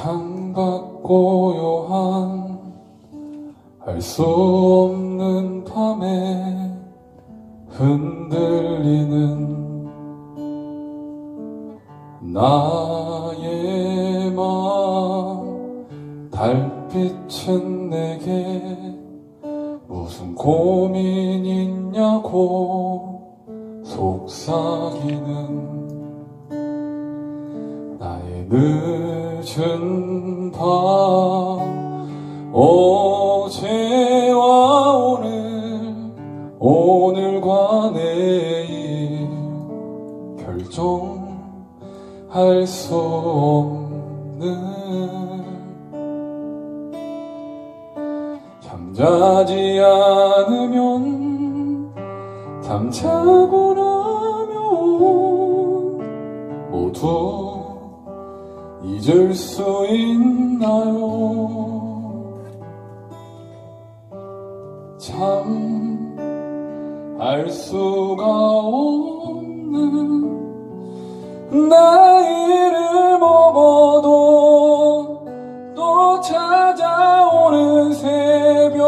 창밖고요한 알 수 없는 밤에 흔들리는 나의 마음 달빛은 내게 무슨 고민 있냐고 속삭이는 늦은 밤 어제와 오늘 오늘과 내일 결정할 수 없는 잠자지 않으면 잠자고 나면 모두 잊을 수 있나요? 참 알 수가 없는 나이를 먹어도 또 찾아오는 새벽은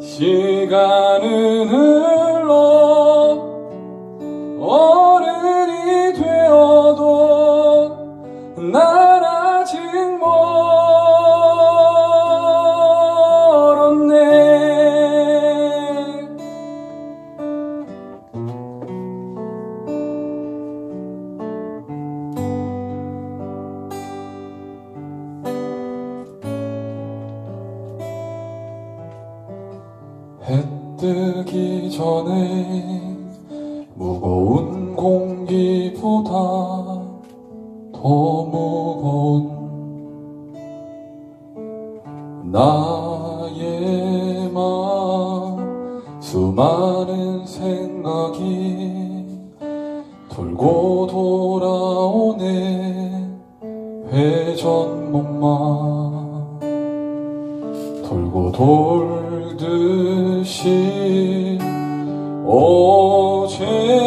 시간은 난 아직 멀었네. 해 뜨기 전에 무거운 공기보다 더 무거운 나의 마음 수많은 생각이 돌고 돌아오네. 회전목마 돌고 돌듯이 어제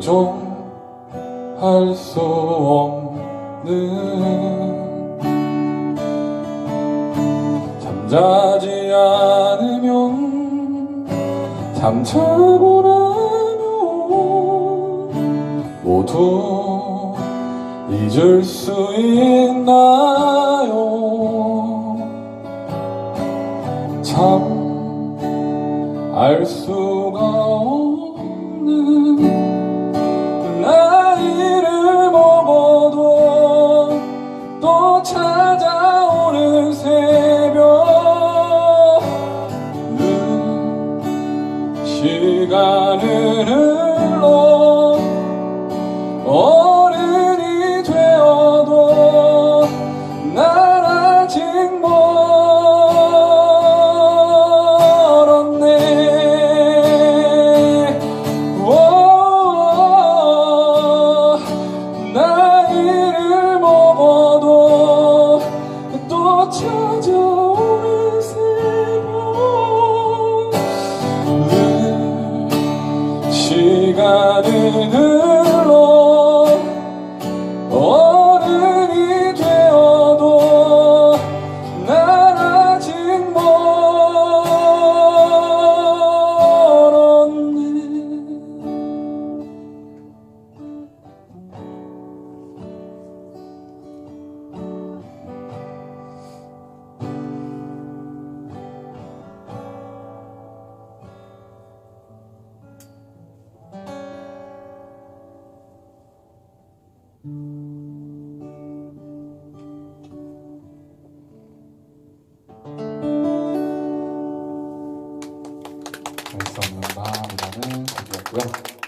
결정할 수 없는 잠자지 않으면 잠자고 나면 모두 잊을 수 있나 또 알수